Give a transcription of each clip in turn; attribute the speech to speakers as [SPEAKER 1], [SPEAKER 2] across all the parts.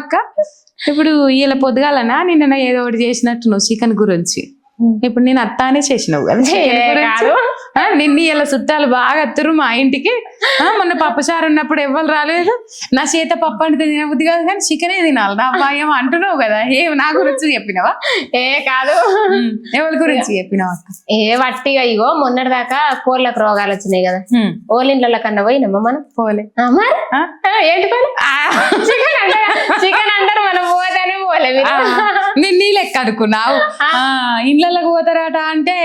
[SPEAKER 1] అక్క. ఇప్పుడు ఇలా పొద్దుగాలనా? నిన్న ఏదో ఒకటి చేసినట్టు నువ్వు చికెన్ గురించి. ఇప్పుడు నేను అత్తానే చేసినావు కదా నిన్న ఇలా చుట్టాలు బాగా అత్తురు మా ఇంటికి. ఆ, మొన్న పప్పుచారు ఉన్నప్పుడు ఎవ్వరు రాలేదు. నా చేత పప్పు అంటే తినబుద్ధి కాదు కానీ చికెనే తినాలి. నా భయం అంటున్నావు కదా ఏం నా గురించి చెప్పినావా?
[SPEAKER 2] ఏ కాదు.
[SPEAKER 1] ఎవరి గురించి చెప్పినావు
[SPEAKER 2] ఏ వట్టిగా ఇగో మొన్నటి దాకా కోళ్ళకు రోగాలు వచ్చినాయి కదా.
[SPEAKER 1] ఉమ్,
[SPEAKER 2] ఓలిండ్ల కన్నా పోయినమ్మా మనం?
[SPEAKER 1] పోలే.
[SPEAKER 2] ఏంటి పని? చికెన్ అంటారు చికెన్ అంటారు మనం పోతానే పోలే
[SPEAKER 1] నేను నీ లెక్క అనుకున్నావు. ఆ, ఇండ్లలోకి పోతారట అంటే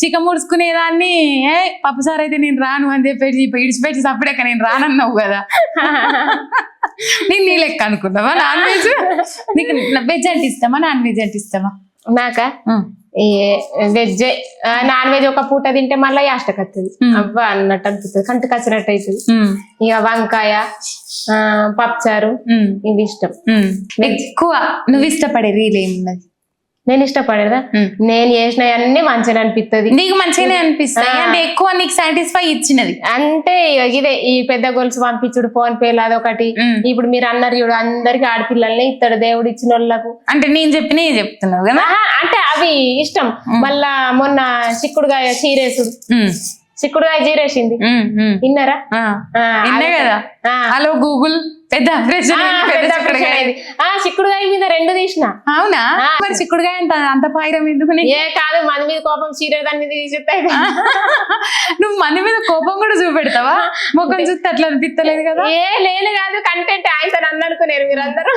[SPEAKER 1] చికెన్ ముడుచుకునేదాన్ని ఏ పప్పుసారి అయితే నేను రాను అని చెప్పేసి ఇడిచిపెట్టి సప్పుడేక నేను రానన్నావు కదా. నేను నీ లెక్క అనుకున్నావా? Non veg? నీకు వెజ్ అంటే ఇస్తామా నాన్ వెజ్ అంటే ఇస్తామా
[SPEAKER 2] నాకా? వెజ్ నాన్ వెజ్ ఒక పూట తింటే మళ్ళీ యాస్టక్ వస్తుంది. అవ్వ అన్నట్టు అనిపిస్తుంది కంటి కచ్చినట్టు అవుతుంది ఇక వంకాయ పప్పుచారు ఇవి ఇష్టం.
[SPEAKER 1] ఎక్కువ నువ్వు ఇష్టపడే రీల్ ఏమున్నది?
[SPEAKER 2] నేను ఇష్టపడేదా. నేను చేసిన అన్ని మంచిగా అనిపిస్తుంది
[SPEAKER 1] నీకు మంచిగానే అనిపిస్తాయి. అంటే ఎక్కువ నీకు సాటిస్ఫై ఇచ్చినది.
[SPEAKER 2] అంటే ఇదే ఈ పెద్ద గొలుసు పంపించుడు ఫోన్ పేలు అదొకటి. ఇప్పుడు మీరు అన్నారు చూడు అందరికి ఆడపిల్లల్ని ఇస్తాడు దేవుడు ఇచ్చిన వాళ్ళకు
[SPEAKER 1] అంటే నేను చెప్పినే చెప్తున్నావు కదా?
[SPEAKER 2] అంటే అవి ఇష్టం. మళ్ళా మొన్న చిక్కుడుగాయ చీరేసుడు.
[SPEAKER 1] ఉమ్,
[SPEAKER 2] చిక్కుడుగాయ చీరేసింది. విన్నారా?
[SPEAKER 1] కదా. Hello Google. పెద్ద
[SPEAKER 2] చిక్కుడుగాయ మీద రెండు తీసిన.
[SPEAKER 1] అవునా. మరి చిక్కుడుగాయ అంత అంత పాయిరం ఎందుకు?
[SPEAKER 2] ఏ కాదు మన మీద కోపం చీర దాని మీద తీసేస్తాయి
[SPEAKER 1] నువ్వు మన మీద కోపం కూడా చూపెడతావా? ముఖం చూస్తే అట్లా అనిపిస్తలేదు కదా?
[SPEAKER 2] ఏ నేను కాదు కంటెంట్ ఆయన నన్ను అనుకున్నారు మీరందరూ.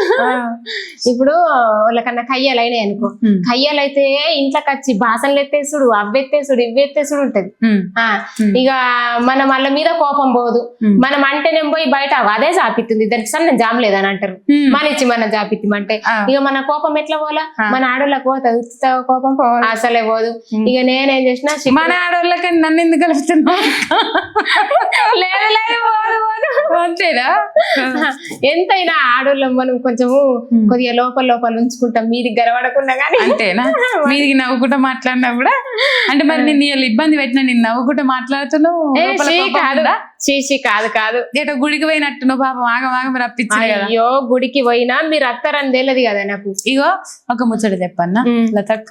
[SPEAKER 2] ఇప్పుడు వాళ్ళకన్నా కయ్యాలు అయినాయి అనుకో. కయ్యాలు అయితే ఇంట్లోకి వచ్చి బాసనలు ఎత్తేసుడు అవ్వెత్తేసుడు ఇవ్వెత్తేసుడు ఉంటది. ఇక మన వాళ్ళ మీద కోపం పోదు. మనం అంటేనేం పోయి బయట అదే జాపిస్తుంది దానికి సన్న జామ్ లేదని అంటారు.
[SPEAKER 1] ఉమ్.
[SPEAKER 2] మన ఇచ్చి మన జాపిత్తిమంటే
[SPEAKER 1] ఆ.
[SPEAKER 2] ఇక మన కోపం ఎట్లా పోలా. మన ఆడోళ్ళకి పోతుంది ఉచిత కోపం? అసలే పోదు. ఇక నేనేం చేసిన
[SPEAKER 1] మన ఆడవాళ్ళకి నన్ను ఎందుకు కలుపుతున్నావు
[SPEAKER 2] లేదు లేదు పోదు పోదు
[SPEAKER 1] అంతేనా
[SPEAKER 2] ఎంతైనా ఆడోళ్ళం మనం కొంచెము కొద్దిగా లోపల లోపల ఉంచుకుంటాం. మీది గరవడకుండా కానీ
[SPEAKER 1] అంతేనా? మీదికి నవ్వుకుంటూ మాట్లాడినా కూడా? అంటే మరి నేను ఇవాళ ఇబ్బంది పెట్టినా నేను నవ్వుకుంటూ మాట్లాడుతున్నావు
[SPEAKER 2] కాదు? చీచి కాదు కాదు.
[SPEAKER 1] ఏటో గుడికి పోయినట్టు నువ్వు పాపం ఆగం ఆగం రప్పించాయి కదా.
[SPEAKER 2] అయ్యో గుడికి పోయినా మీరు అత్తారని తెలియదు కదా నాకు.
[SPEAKER 1] ఇగో ఒక ముచ్చట చెప్పన్నా.
[SPEAKER 2] ఉమ్.
[SPEAKER 1] లతక్క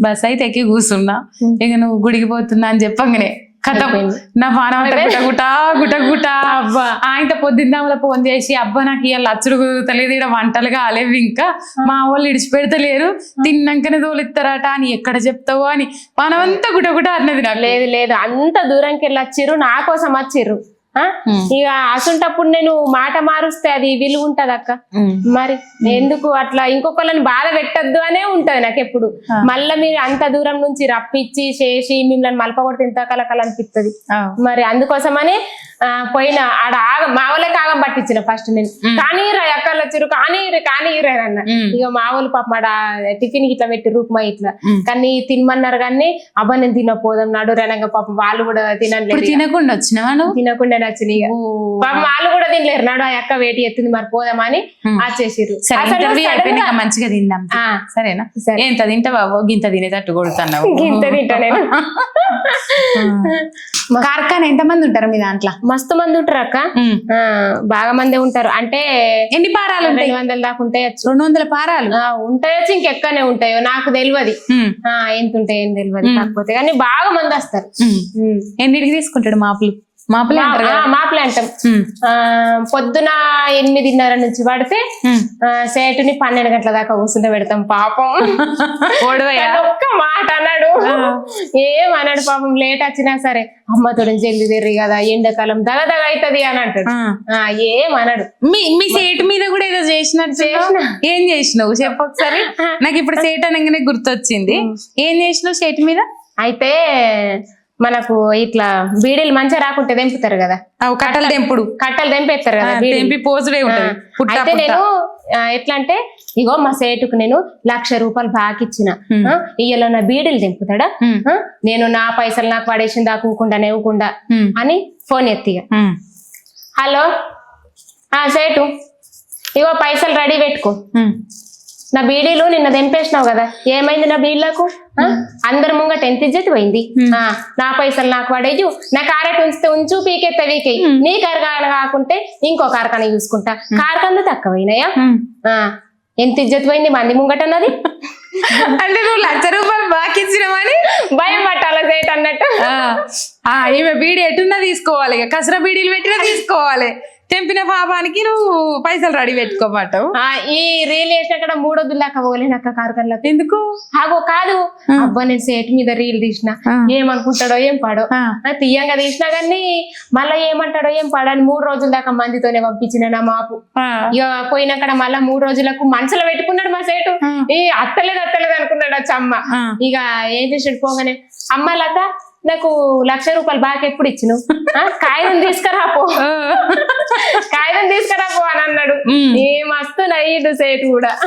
[SPEAKER 1] బస్ అయితే ఎక్కి కూర్చున్నా. ఇక నువ్వు గుడికి పోతున్నా అని చెప్పంగానే. కథం. నా పానం అంతా గుట గుట గుట గుట
[SPEAKER 2] అబ్బా.
[SPEAKER 1] ఆయన పొద్దున్న ఫోన్ చేసి అబ్బా నాకు ఇవాళ అచ్చుడు కుదురుతలేదు ఇక్కడ వంటలు కాలేవు ఇంకా. మా వాళ్ళు ఇడిచిపెడతలేరు. తిన్నాకనే తోలిస్తారట అని ఎక్కడ చెప్తావు అని. పానం అంతా గుట గుట అన్నది నాకు.
[SPEAKER 2] లేదు లేదు. అంత దూరంకి వెళ్ళి వచ్చిర్రు నా కోసం వచ్చిర్రు. ఇక అసుంటప్పుడు నేను మాట మారుస్తే అది విలువ ఉంటది అక్క. మరి ఎందుకు అట్లా ఇంకొకళ్ళని బాధ పెట్టద్దు అనే ఉంటది నాకు ఎప్పుడు. మళ్ళీ మీరు అంత దూరం నుంచి రప్పించి చేసి మిమ్మల్ని మలపగొడితే ఇంత కలకల అనిపిస్తుంది. మరి అందుకోసమని ఆ, పోయిన ఆడ ఆగ మా వాళ్ళకి ఆగం పట్టించిన ఫస్ట్ నేను కానీ రా అక్కలు వచ్చారు కానీ కానీ అన్న. ఇక మా వాళ్ళు పాప మాడ టిఫిన్ ఇట్లా పెట్టి రూపమా ఇట్లా. కానీ తినమన్నారు కానీ అబ్బా నేను తినపోదాం నాడు రణంగా పాపం వాళ్ళు కూడా తినలేదు.
[SPEAKER 1] తినకుండా వచ్చినావా నువ్వు
[SPEAKER 2] తినకుండా పాపం వాళ్ళు కూడా తినలేరు నాడు ఆ అక్క వేటి ఎత్తుంది మరి పోదామని
[SPEAKER 1] ఉమ్.
[SPEAKER 2] వచ్చేసిర్రు
[SPEAKER 1] సరే
[SPEAKER 2] అసలు
[SPEAKER 1] ఇంటర్వ్యూ
[SPEAKER 2] sudden
[SPEAKER 1] అయిపోయినాక
[SPEAKER 2] గా-
[SPEAKER 1] మంచిగా తిందాం.
[SPEAKER 2] ఆ,
[SPEAKER 1] సరేనా?
[SPEAKER 2] సరే.
[SPEAKER 1] ఎంత తింటావా? గింత తినేటట్టు కొడుతున్నావు?
[SPEAKER 2] ఇంత తింటా నేను.
[SPEAKER 1] కార్ఖాన ఎంత మంది ఉంటారు మీ దాంట్లో?
[SPEAKER 2] మస్తు మంది ఉంటారు అక్క. ఆ, బాగా మంది ఉంటారు. అంటే
[SPEAKER 1] ఎన్ని పారాలు ఉంటాయి?
[SPEAKER 2] రెండు వందల దాకా ఉంటాయచ్చు
[SPEAKER 1] రెండు వందల పారాలు?
[SPEAKER 2] ఆ, ఉంటాయచ్చు ఇంకెక్కనే ఉంటాయో నాకు తెలియదు. ఆ, ఎంత ఉంటాయి ఏం తెలియదు కాకపోతే కానీ బాగా మంది వస్తారు.
[SPEAKER 1] ఎన్నిటికి తీసుకుంటాడు మాపులు? మాపులే కదా?
[SPEAKER 2] మా పొద్దున ఎనిమిదిన్నర నుంచి పడితే సేటుని పన్నెండు గంటల దాకా కూర్చుంటే పెడతాం పాపం. ఒక్క మాట అన్నాడు ఏం అన్నాడు పాపం లేట్ వచ్చినా సరే అమ్మతోడు జల్ది తెర్రి కదా ఎండాకాలం దగ దగ అవుతుంది అని అంటాడు. ఆ, ఏం అన్నాడు
[SPEAKER 1] మీ మీ సేటు మీద కూడా ఏదో చేసినట్టు
[SPEAKER 2] చేసిన.
[SPEAKER 1] ఏం చేసినావు? చెప్పు ఒకసారి. నాకు ఇప్పుడు సేట్ అనగానే గుర్తొచ్చింది. ఏం చేసినావు సేటు మీద?
[SPEAKER 2] అయితే మనకు ఇట్లా బీడీలు మంచిగా రాకుంటే తెంపుతారు కదా
[SPEAKER 1] కట్టలు తెంపుడు
[SPEAKER 2] కట్టలు తెంపేస్తారు కదా.
[SPEAKER 1] తెంపి పోసుడే ఉంటది
[SPEAKER 2] అయితే. నేను ఎట్లా అంటే ఇగో మా సేటుకు నేను లక్ష రూపాయలు బాకి ఇచ్చిన. ఇయ్యలో నా బీడీలు తెంపుతాడా నేను నా పైసలు నాకు పడేసిన దాకుండా నెవ్వకుండా
[SPEAKER 1] ఉమ్.
[SPEAKER 2] అని ఫోన్ ఎత్తిగా. హలో ఆ సేటు ఇగో పైసలు రెడీ పెట్టుకో. నా బీడీలు నిన్న తెంపేసినావు కదా ఏమైంది నా బీడ్లకు? అందరి ముంగట ఎంత ఇజ్జత్ పోయింది? ఆ, నా పైసలు నాకు పడేయు నా కారెట్ ఉంచితే ఉంచు పీకెత్త వీకెయ్యి నీ కరకాయలు కాకుంటే ఇంకో కారకాన చూసుకుంటా. కారకందు తక్కువైనాయా? ఆ, ఎంత ఇజ్జత్ పోయింది మంది ముంగట అన్నది?
[SPEAKER 1] అంటే నువ్వు లక్ష రూపాయలు బాకి ఇచ్చినావని
[SPEAKER 2] భయం పట్టాల సేట్ అన్నట్టు.
[SPEAKER 1] ఈమె బీడి ఎటున్నా తీసుకోవాలి కసర బీడీలు పెట్టినా తీసుకోవాలి. తెంపిన పాపానికి నువ్వు పైసలు రెడీ పెట్టుకోమంటావు.
[SPEAKER 2] ఆ, ఈ రీల్ వేసినాక మూడొద్దులు దాకా పోలేనక్క కారకంలో
[SPEAKER 1] ఎందుకు?
[SPEAKER 2] ఆగో కాదు. అబ్బా నేను సేట్ మీద రీల్ తీసిన. ఏమనుకుంటాడో ఏం పాడో? తీయంగా తీసినా కానీ మళ్ళీ ఏమంటాడో ఏం పాడని మూడు రోజుల దాకా మందితోనే పంపించిన నా మాపు. ఇక పోయినాక మళ్ళా మూడు రోజులకు మనసులో పెట్టుకున్నాడు మా సేటు. ఈ అత్తలేదు అత్తలేదు అనుకున్నాడు ఆ చమ్మ.
[SPEAKER 1] ఆ.
[SPEAKER 2] ఇక ఏం చేసాడు పోగానే అమ్మ లత నాకు లక్ష రూపాయలు బాగా ఎప్పుడు ఇచ్చిను? కాగితం తీసుకురాపో.
[SPEAKER 1] ఆ.
[SPEAKER 2] కాగితం తీసుకురాపో అని అన్నాడు. ఏ మస్తు నయ్యిండు సేటు కూడా.